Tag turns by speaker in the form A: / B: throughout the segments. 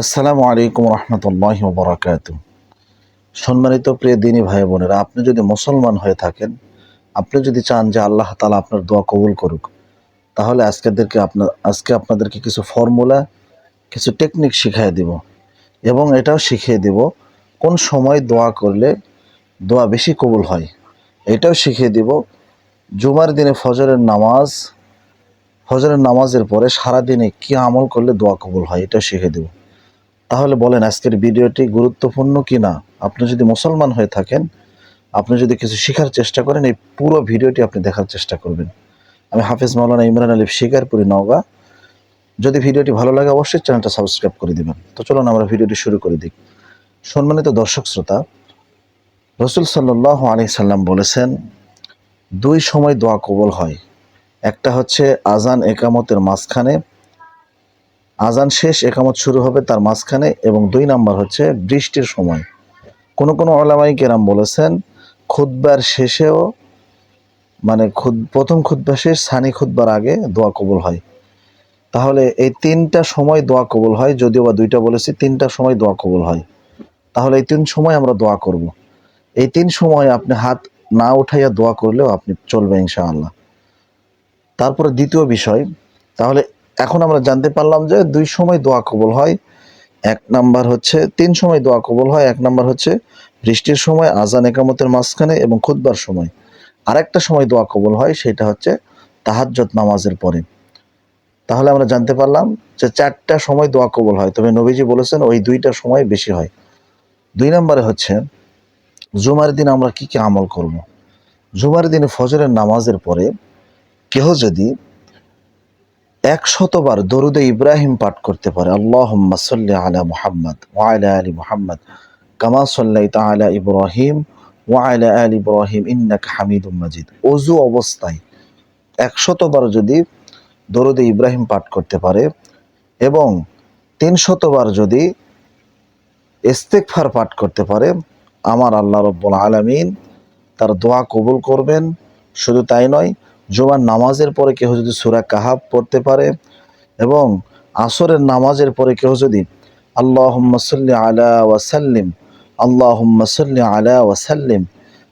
A: আসসালামু আলাইকুম রহমতুল্লাহ বরাকাত সম্মানিত প্রিয় দিনী ভাই বোনেরা, আপনি যদি মুসলমান হয়ে থাকেন, আপনি যদি চান যে আল্লাহ তালা আপনার দোয়া কবুল করুক, তাহলে আজকেদেরকে আপনার আজকে আপনাদেরকে কিছু ফর্মুলা, কিছু টেকনিক শিখিয়ে দিব এবং এটাও শিখিয়ে দিব কোন সময় দোয়া করলে দোয়া বেশি কবুল হয়। এটাও শিখিয়ে দিব জুমার দিনে ফজরের নামাজ, ফজরের নামাজের পরে সারাদিনে কি আমল করলে দোয়া কবুল হয়, এটাও শিখিয়ে দেব। তাহলে বলেন আজকের ভিডিওটি গুরুত্বপূর্ণ কি না আপনি যদি মুসলমান হয়ে থাকেন, আপনি যদি কিছু শেখার চেষ্টা করেন, এই পুরো ভিডিওটি আপনি দেখার চেষ্টা করবেন। আমি হাফিজ মাওলানা ইমরান আলিফ শিকারপুরি, নওগাঁ। যদি ভিডিওটি ভালো লাগে, অবশ্যই চ্যানেলটা সাবস্ক্রাইব করে দিবেন। তো চলুন আমরা ভিডিওটি শুরু করে দিই। সম্মানিত দর্শক শ্রোতা, রসুল সাল্লাহ আলি সাল্লাম বলেছেন, দুই সময় দোয়া কবল হয়। একটা হচ্ছে আজান একামতের মাঝখানে আজান শেষ, একামত শুরু হবে তার মাঝখানে এবং দুই নাম্বার হচ্ছে বৃষ্টির সময়। কোনো কোনো ওলামাই কেরাম বলেছেন খুদ্বার শেষেও মানে খুদ প্রথম খুদ্া শেষ, সানি খুদ্বার আগে দোয়া কবুল হয়। তাহলে এই তিনটা সময় দোয়া কবুল হয়, যদিও বা দুইটা বলেছি, তিনটা সময় দোয়া কবুল হয়। তাহলে এই তিন সময় আমরা দোয়া করব। এই তিন সময় আপনি হাত না উঠাইয়া দোয়া করলেও আপনি চলবে ইনশাআল্লাহ। তারপরে দ্বিতীয় বিষয়, তাহলে এখন আমরা জানতে পারলাম যে দুই সময় দোয়া কবল হয়, এক নাম্বার হচ্ছে, তিন সময় দোয়া কবল হয়, এক নাম্বার হচ্ছে বৃষ্টির সময়, আজান একামতের মাঝখানে এবং খুদবার সময়। আরেকটা সময় দোয়া কবল হয়, সেটা হচ্ছে তাহাজ্জত নামাজের পরে। তাহলে আমরা জানতে পারলাম যে চারটা সময় দোয়া কবুল হয়। তবে নবীজি বলেছেন ওই দুইটা সময় বেশি হয়। দুই নম্বরে হচ্ছে, জুমার দিন আমরা কি কি আমল করব। জুমার দিনে ফজরের নামাজের পরে কেহ যদি একশতবার দরুদে ইব্রাহিম পাঠ করতে পারে। আল্লাহ সাল্লি আলা মুহাম্মদ ওয়াইলা আলী মুহাম্মদ, কামা সাল্লাই তালা ইব্রাহিম ওয়াইলা আলী ইব্রাহিম ইন্নাক হামিদুম মাজিদ। অজু অবস্থায় একশতবার যদি দরুদে ইব্রাহিম পাঠ করতে পারে এবং তিনশতবার যদি ইস্তেকফার পাঠ করতে পারে, আমার আল্লাহ রব্বুল আলমিন তার দোয়া কবুল করবেন। শুধু তাই নয় জুমার নামাজের পরে কেউ যদি সুরা কাহাব পড়তে পারে এবং আসরের নামাজের পরে কেউ যদি আল্লাহ সাল্লি আলা ওয়াসাল্লিম আল্লাহ সাল্লি আলা ওয়াসাল্লিম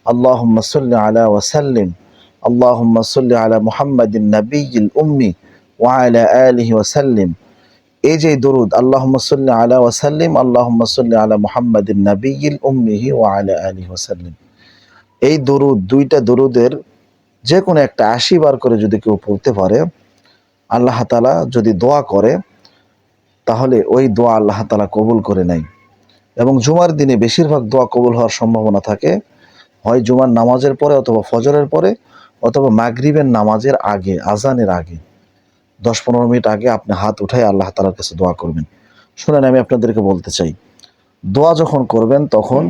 A: আল্লাহ সাল্লি আলা ওয়াসাল্লিম আল্লাহ সাল্লি আলা মুহাম্মাদিন নবীল উম্মি ওয়ালা আলিহি ওয়াসাল্লিম। এই যে দরুদ আল্লাহ সাল্লি আলা ওয়াসাল্লিম আল্লাহ সাল্লি আলা মুহাম্মাদিন নবীল উম্মিহি ওয়ালা আলিহি ওয়াসাল্লিম। এই দরুদ, দুইটা দরুদের যে কোনো একটা আশি বার করে যদি কেউ পড়তে পারে, আল্লাহ তালা যদি দোয়া করে, তাহলে ওই দোয়া আল্লাহ তালা কবুল করে নেয়। এবং জুমার দিনে বেশিরভাগ দোয়া কবুল হওয়ার সম্ভাবনা থাকে। হয় জুমার নামাজের পরে অথবা ফজরের পরে, অথবা মাগরিবের নামাজের আগে, আজানের আগে। দশ পনেরো মিনিট আগে আপনি হাত উঠাই আল্লাহ তালার কাছে দোয়া করবেন। শুনেন, আমি আপনাদেরকে বলতে চাই, দোয়া যখন করবেন তখন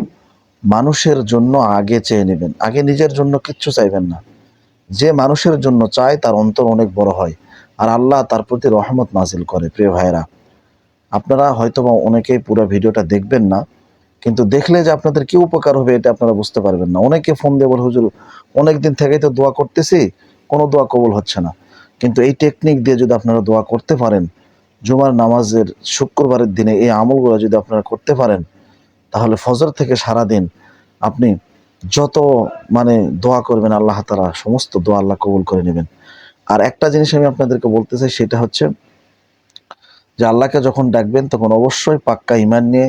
A: মানুষের জন্য আগে চেয়ে নেবেন। আগে নিজের জন্য কিচ্ছু চাইবেন না। যে মানুষের জন্য চায়, তার অন্তর অনেক বড় হয়। আর আল্লাহ তার প্রতি রহমত নাজিল করে, প্রিয় ভাইরা আপনারা হয়তো বা অনেকেই পুরো ভিডিওটা দেখবেন না, কিন্তু দেখলে যে আপনাদের কি উপকার হবে এটা আপনারা বুঝতে পারবেন না। অনেকে ফোন দিয়ে বলে, হুজুর অনেক দিন থেকেই তো দোয়া করতেছি, কোনো দোয়া কবুল হচ্ছে না। কিন্তু এই টেকনিক দিয়ে যদি আপনারা দোয়া করতে পারেন, জুমার নামাজের শুক্রবারের দিনে এই আমলগুলো যদি আপনারা করতে পারেন, তাহলে ফজর থেকে সারা দিন আপনি যত মানে দোয়া করবেন, আল্লাহ তালা সমস্ত দোয়া আল্লাহ কবুল করে নেবেন। আর একটা জিনিস আমি আপনাদেরকে বলতে চাই, সেটা হচ্ছে যে আল্লাহকে যখন ডাকবেন, তখন অবশ্যই পাক্কা ইমান নিয়ে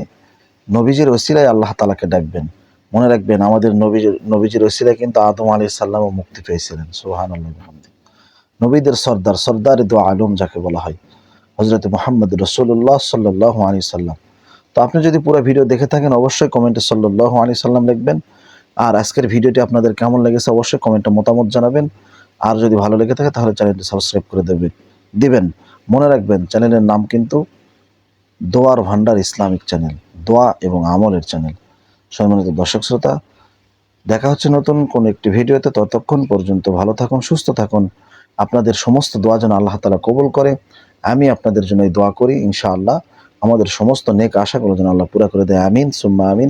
A: নবীজির ওসিলায় আল্লাহ তালাকে ডাকবেন। মনে রাখবেন, আমাদের নবীজির নবীজির ওসিলায় কিন্তু আদম আলী সাল্লামও মুক্তি পেয়েছিলেন। সোহান নবীদের সর্দার সর্দার দোয়া আলম যাকে বলা হয় হজরত মোহাম্মদ রসুল্লাহ সাল্লাহ আলী সাল্লাম। তো আপনি যদি পুরো ভিডিও দেখে থাকেন, অবশ্যই কমেন্টে সাল্লাহ আলী সাল্লাম লিখবেন। আর আজকের ভিডিওটি আপনাদের কেমন লেগেছে অবশ্যই কমেন্টে মতামত জানাবেন। আর যদি ভালো লেগে থাকে তাহলে চ্যানেলটি সাবস্ক্রাইব করে দেবে দিবেন। মনে রাখবেন, চ্যানেলের নাম কিন্তু দোয়ার ভান্ডার ইসলামিক চ্যানেল, দোয়া এবং আমলের চ্যানেল। সম্মানিত দর্শক শ্রোতা, দেখা হচ্ছে নতুন কোন একটি ভিডিওতে। ততক্ষণ পর্যন্ত ভালো থাকুন, সুস্থ থাকুন। আপনাদের সমস্ত দোয়া যেন আল্লাহ তালা কবুল করে। আমি আপনাদের জন্য এই দোয়া করি, ইনশাআল্লাহ। আমাদের সমস্ত নেক আশাগুলো যেন আল্লাহ পুরা করে দেয়। আমিন, সুম্মা আমিন।